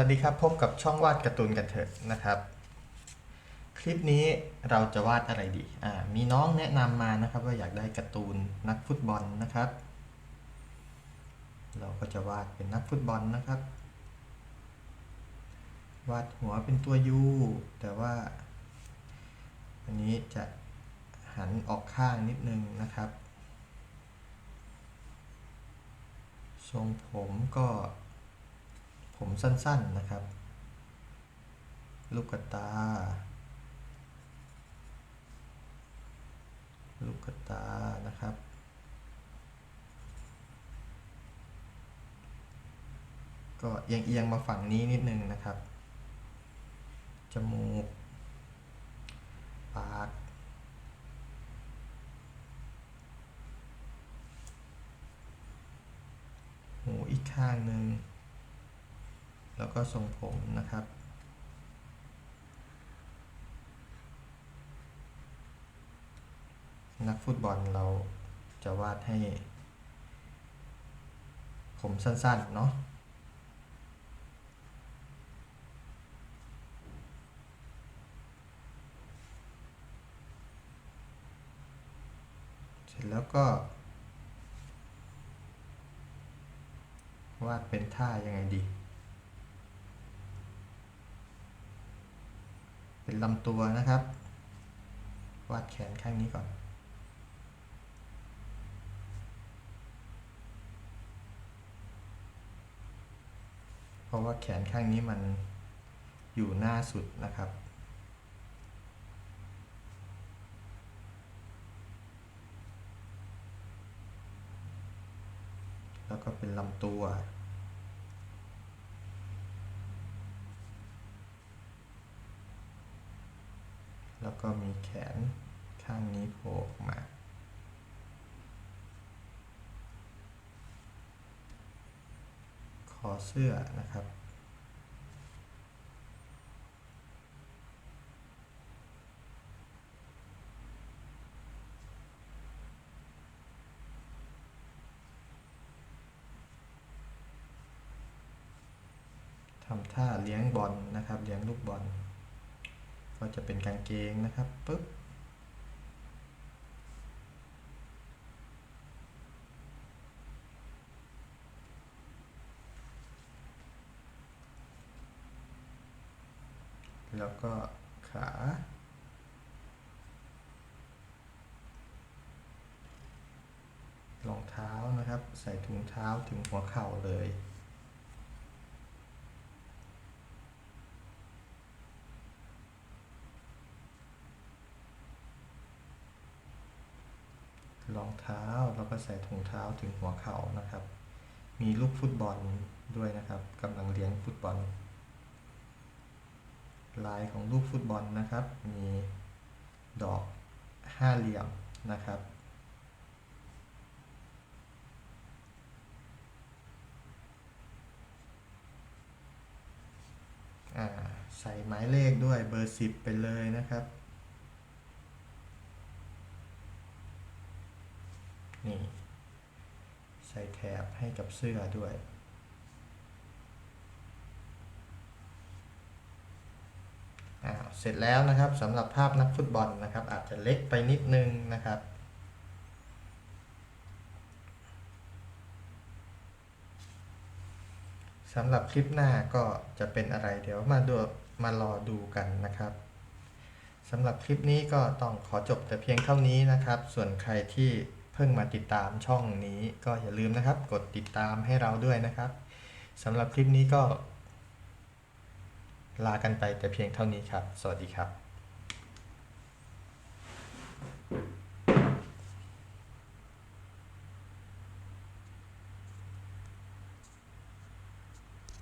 วัสดีครับ พบกับช่องวาดการ์ตูนกันเถอะนะครับ คลิปนี้เราจะวาดอะไรดีอ่ามีน้องแนะนำมานะครับ ว่าอยากได้การ์ตูนนักฟุตบอลนะครับ เราก็จะวาดเป็นนักฟุตบอลนะครับ วาดหัวเป็นตัวยูแต่ว่าอันนี้จะหันออกข้างนิดนึงนะครับ ทรงผมก็ ผมสั้นๆนะครับ ลูกตา ลูกตานะครับ ก็เอียงๆมาฝั่งนี้นิดนึงนะครับ จมูก ปากหูอีกข้างหนึ่ง แล้วก็ทรงผมนะครับ นักฟุตบอลเราจะวาดให้ ผมสั้นๆ เนาะเสร็จแล้วก็ วาดเป็นท่ายังไงดี เป็นลำตัวนะครับ วาดแขนข้างนี้ก่อน เพราะว่าแขนข้างนี้มันอยู่หน้าสุดนะครับแล้วก็เป็นลำตัว แล้วก็มีแขนข้างนี้โผล่ออกมาคอเสื้อนะครับ ทำท่าเลี้ยงบอลนะครับ เลี้ยงลูกบอล ก็จะเป็นกางเกงนะครับปึ๊บแล้วก็ขา รองเท้านะครับ ใส่ถุงเท้าถึงหัวเข่าเลย รองเท้า แล้วก็ใส่ถุงเท้าถึงหัวเข่านะครับ มีลูกฟุตบอลด้วยนะครับกำลังเลี้ยงฟุตบอล ลายของลูกฟุตบอลนะครับ มีดอกห้าเหลี่ยมนะครับใส่หมายเลขด้วยเบอร์สิบไปเลยนะครับ นี่ ใส่แถบให้กับเสื้อด้วย เสร็จแล้วนะครับสำหรับภาพนักฟุตบอลนะครับ อาจจะเล็กไปนิดนึงนะครับสำหรับคลิปหน้าก็จะเป็นอะไรเดี๋ยวมาดูมารอดูกันนะครับสำหรับคลิปนี้ก็ต้องขอจบแต่เพียงเท่านี้นะครับ ส่วนใครที่ เพิ่งมาติดตามช่องนี้ก็อย่าลืมนะครับ กดติดตามให้เราด้วยนะครับสำหรับคลิปนี้ก็ ลากันไปแต่เพียงเท่านี้ครับ สวัสดีครับ